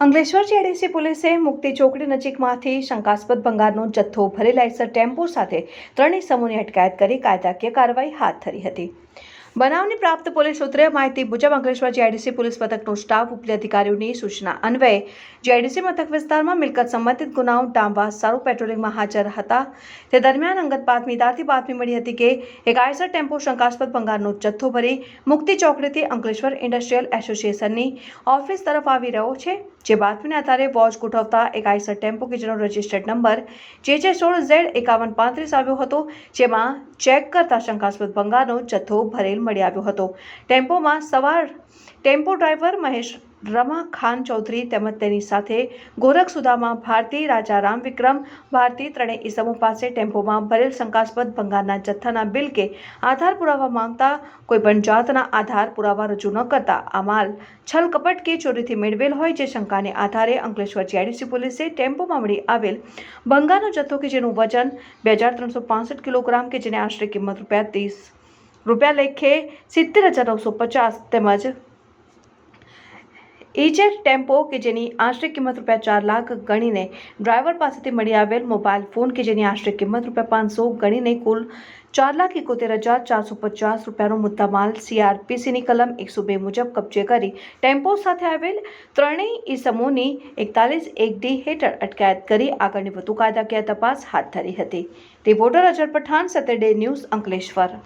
Ankleshwar JDC પોલીસે મુક્તિ ચોકડી નજીકમાંથી શંકાસ્પદ ભંગારનો જથ્થો ભરેલા એસર ટેમ્પો સાથે ત્રણેય સમૂહની અટકાયત કરી કાયદાકીય કાર્યવાહી હાથ ધરી હતી. બનાવની પ્રાપ્ત પોલીસ સૂત્રે માહિતી મુજબ અંકલેશ્વર જીઆઈડીસી પોલીસ મથકનો સ્ટાફ, ઉપલી અધિકારીઓની સૂચના અન્વયે જીઆઈડીસી મથક વિસ્તારમાં મિલકત સંબંધિત ગુનાઓ ડામવા સારું પેટ્રોલિંગમાં હાજર હતા. તે દરમિયાન અંગત બાતમીદારથી બાતમી મળી હતી કે એક આયસર ટેમ્પો શંકાસ્પદ ભંગારનો જથ્થો ભરી મુક્તિ ચોકડીથી અંકલેશ્વર ઇન્ડસ્ટ્રીયલ એસોસિએશનની ઓફિસ તરફ આવી રહ્યો છે. જે બાતમીને આધારે વોચ ગોઠવતા એક આઈસર ટેમ્પો કે જેનો રજિસ્ટર્ડ નંબર જે જે સોળ ઝેડ એકાવન પાંત્રીસ આવ્યો હતો, જેમાં ચેક કરતા શંકાસ્પદ ભંગારનો જથ્થો ભરેલ મળી આવ્યો હતો. ટેમ્પોમાં સવાર, ટેમ્પો ડ્રાઈવર મહેશ રમા ખાન ચૌધરી તેમજ તેની સાથે ગોરખ સુદામાં ભારતી રાજા રામ વિક્રમ ભારતી ત્રણેય ઈસમો પાસે ટેમ્પોમાં ભરેલ શંકાસ્પદ ભંગારના જથ્થાના બિલ કે આધાર પુરાવા માંગતા કોઈ પણ જાતના આધાર પુરાવા રજૂ ન કરતા આ માલ છલ કપટ કે ચોરીથી મેળવેલ હોય જે શંકાને આધારે અંકલેશ્વર જીઆઈડીસી પોલીસે ટેમ્પોમાં મળી આવેલ ભંગારનો જથ્થો કે જેનું વજન બે હજાર ત્રણસો પાસઠ કિલોગ્રામ કે જેને આશરે કિંમત રૂપિયા ત્રીસ રૂપિયા લેખે સિત્તેર હજાર નવસો પચાસ તેમજ ઇજેટ ટેમ્પો કે જેની આશરે કિંમત રૂપિયા ચાર લાખ ગણીને ડ્રાઈવર પાસેથી મળી આવેલ મોબાઈલ ફોન કે જેની આશરે કિંમત રૂપિયા પાંચસો ગણીને કુલ ચાર લાખ એકોતેર હજાર ચારસો પચાસ રૂપિયાનો મુદ્દામાલ સીઆરપીસીની કલમ એકસો બે મુજબ કબજે કરી ટેમ્પો સાથે આવેલ ત્રણેય ઇસમોની એકતાલીસ એક ડી હેઠળ અટકાયત કરી આગળની વધુ કાયદાકીય તપાસ હાથ ધરી હતી. Reporter Azhar Pathan Saturday news Ankleshwar.